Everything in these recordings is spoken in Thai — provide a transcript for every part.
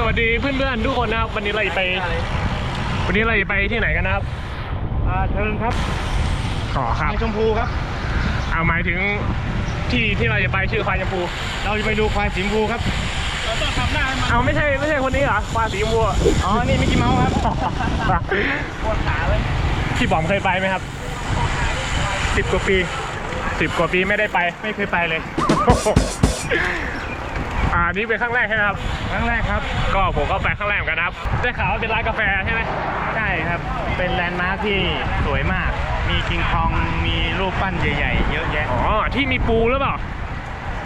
สวัสดีเพื่อนๆทุกคนนะครับ วันนี้เราจะไป วันนี้เราจะไปที่ไหนกันนะครับอ่าเชิญครับขอครับในชมพูครับ เอาหมายถึงที่ที่เราจะไปชื่อควายชมพูเราจะไปดูควายสีชมพูครับเราต้องทำหน้าให้มันเอาไม่ใช่ไม่ใช่คนนี้เหรอควายสีชมพูอะอ๋อนี่มิกกี้เมาส์ครับปวดขาเลยพี่บอมเคยไปไหมครับสิบกว่าปีสิบกว่าปีไม่ได้ไปไม่เคยไปเลย อ่านี่เป็นครั้งแรกใช่ไหมครับ ครั้งแรกครับ ก็ผมก็ไปครั้งแรกเหมือนกันนะครับ ได้ข่าวว่าเป็นร้านกาแฟใช่ไหมใช่ครับ เป็นแลนด์มาร์คที่สวยมาก มีกิงคอง มีรูปปั้นใหญ่ๆ เยอะแยะ อ๋อ ที่มีปูหรือเปล่า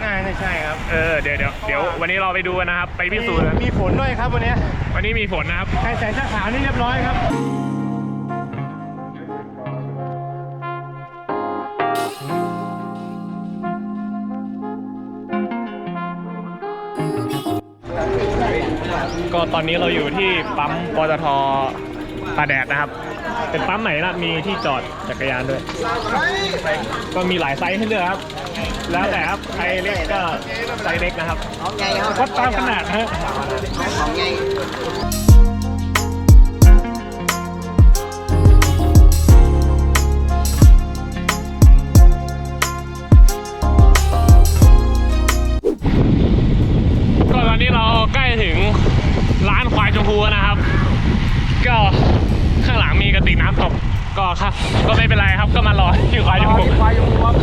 น่าจะใช่ครับ เออ เดี๋ยวเดี๋ยวเดี๋ยววันนี้เราไปดูกันนะครับ ไปพิสูจน์กันมีฝนด้วยครับวันเนี้ยวันนี้มีฝนนะครับ ใครใส่เสื้อขาวนี่เรียบร้อยครับ ก็ตอนนี้เราอยู่ที่ปั๊มปตทตาแดดนะครับ เป็นปั๊มใหม่นะมีที่จอดจักรยานด้วย ก็มีหลายไซส์ให้เลือกครับ แล้วแต่ครับไซส์เล็กก็ไซส์เล็กนะครับวัดตามขนาดนะฮะ ชมพูแล้วนะครับ ก็ข้างหลังมีกระติกน้ำตกก็ครับ ก็ไม่เป็นไรครับก็มารอที่ควายชมพูควายชมพูครับ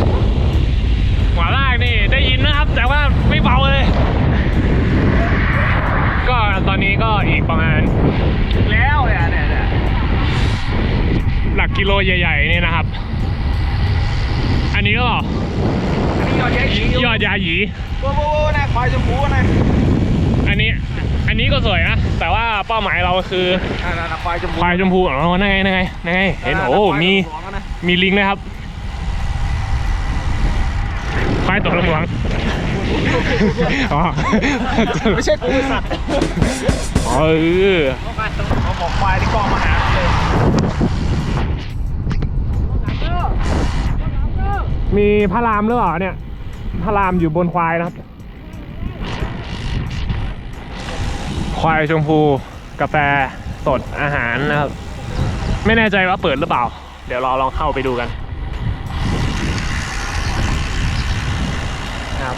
หัวลากนี่ได้ยินนะครับ แต่ว่าไม่เบาเลย ก็ตอนนี้ก็อีกประมาณ แล้วเนี่ยเนี่ยเนี่ยหลักกิโลใหญ่ๆนี่นะครับ อันนี้ก็นี่ยอดแย่หญิงยอดยาหยีโอ้โหนะควายชมพูนะอันนี้อันนี้ ก็สวยนะ แต่ว่าเป้าหมายเราคืออ่านะควายชมพูควายชมพูอ๋อนั่นไงนั่นไงนั่นไง เห็นโอ้มีมีลิงนะครับควายตัวละหลวงอ๋อไม่ใช่กูสัตว์อ๋อเออเขาบอกควายที่กองมาหาเลยมีพระรามหรือเปล่าเนี่ยพระรามอยู่บนควายนะครับ ควายชมพูกาแฟสดอาหารนะครับ ไม่แน่ใจว่าเปิดหรือเปล่า เดี๋ยวเราลองเข้าไปดูกันครับ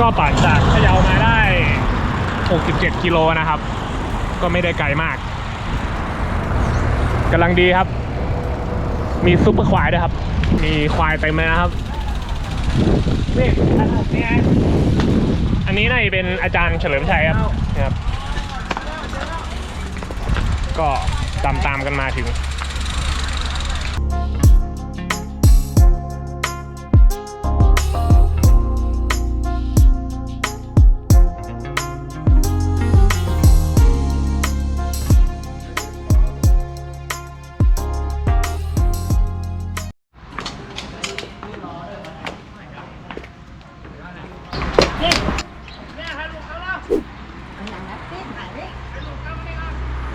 ก็ปั่นจากพะเยามาได้ 67 กิโลนะครับ ก็ไม่ได้ไกลมากกำลังดีครับ มีซุปเปอร์ควายด้วยครับ มีควายเต็มเลยนะครับนี่นี่ไง อันนี้น่าจะเป็นอาจารย์เฉลิมชัยครับนะครับ ก็ตามตามกันมาถึง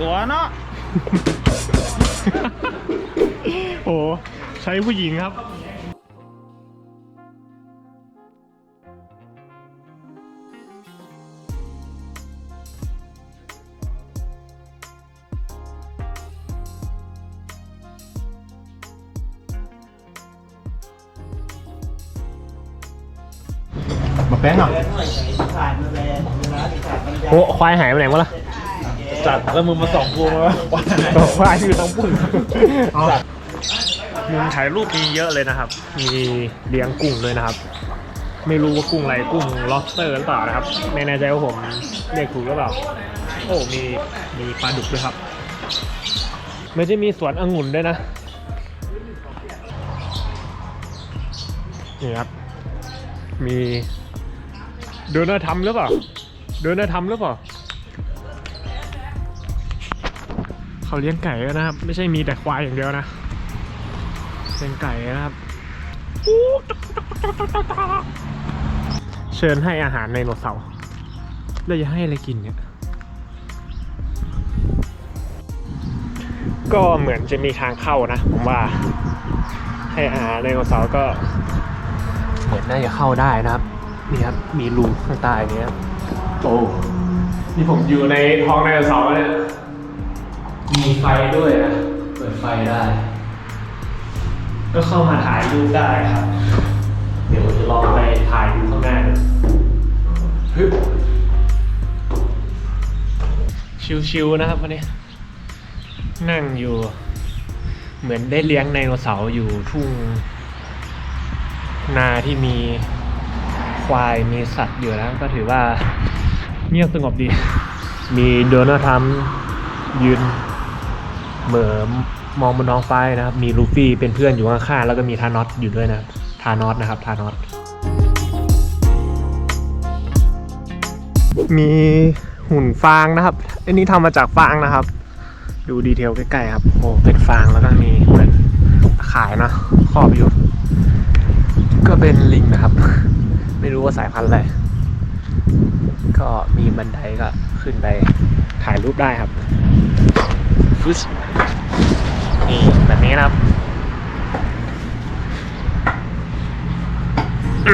ตัวเนาะ โอ้ใช้ผู้หญิงครับ มาแป้งเหรอโอ้ควายหายไปไหนหมดละ จัดแล้วมึงมาส่องกูมาตัวควายอยู่ตรงปุ่นมุมถ่ายรูปมีเยอะเลยนะครับ มีเลี้ยงกุ้งด้วยนะครับ ไม่รู้ว่ากุ้งอะไรกุ้ง lobster หรือเปล่านะครับ ไม่แน่ใจว่าผมเรียกถูกหรือเปล่า โอ้มีมีปลาดุกด้วยครับ ไม่จะมีสวนองุ่นด้วยนะนี่ครับ มีเดินเนอร์ทำหรือเปล่าเดินเนอร์ทำหรือเปล่า เขาเลี้ยงไก่นะครับ ไม่ใช่มีแต่ควายอย่างเดียวนะเลี้ยงไก่นะครับเชิญให้อาหารไดโนเสาร์แล้วจะให้อะไรกินเนี่ย ก็เหมือนจะมีทางเข้านะผมว่า ให้อาหารไดโนเสาร์ก็ เหมือนน่าจะเข้าได้นะครับ นี่ครับ มีรูข้างใต้นี้โอ้นี่ผมอยู่ในท้องไดโนเสาร์เนี่ย มีไฟด้วยนะ เปิดไฟได้ ก็เข้ามาถ่ายรูปได้ครับ เดี๋ยวจะลองไปถ่ายดูข้างหน้าดูฮึบชิวๆนะครับวันนี้ นั่งอยู่ เหมือนได้เลี้ยงไดโนเสาร์อยู่ทุ่ง นาที่มีควายมีสัตว์อยู่นะก็ถือว่าเงียบสงบดี มีโดนัลด์ทรัมป์ยืน เหมือมองบนท้องฟ้านะครับ มีลูฟี่เป็นเพื่อนอยู่ข้างๆแล้วก็มีทานอสอยู่ด้วยนะครับทานอสนะครับทานอสมีหุ่นฟางนะครับ อันนี้ทำมาจากฟางนะครับ ดูดีเทลใกล้ๆครับโอ้เป็นฟางแล้วก็มีเหมือนขายเนะครอบอยู่ ก็เป็นลิงนะครับ ไม่รู้ว่าสายพันธุ์อะไร ก็มีบันไดก็ขึ้นไปถ่ายรูปได้ครับ ฟึสนี่แบบนี้นะครับ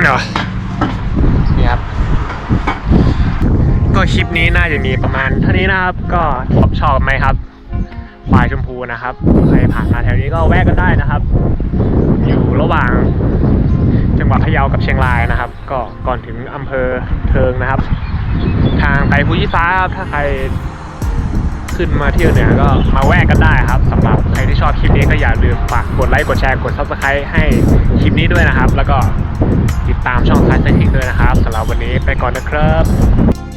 เนาะนี่ครับ ก็คลิปนี้น่าจะมีประมาณเท่านี้นะครับ ก็ชอบชอบไหมครับควายชมพูนะครับใครผ่านมาแถวนี้ก็แวะกันได้นะครับ อยู่ระหว่างจังหวัดพะเยากับเชียงรายนะครับ ก็ก่อนถึงอำเภอเทิงนะครับ ทางไปภูยี่ฟ้าครับถ้าใคร ขึ้นมาเที่ยวเหนือก็มาแวะกันได้ครับสำหรับใครที่ชอบคลิปนี้ก็อย่าลืมฝากกดไลค์กดแชร์กด subscribe ให้คลิปนี้ด้วยนะครับ แล้วก็ติดตามช่องคลายไซทิกด้วยนะครับสำหรับวันนี้ไปก่อนนะครับ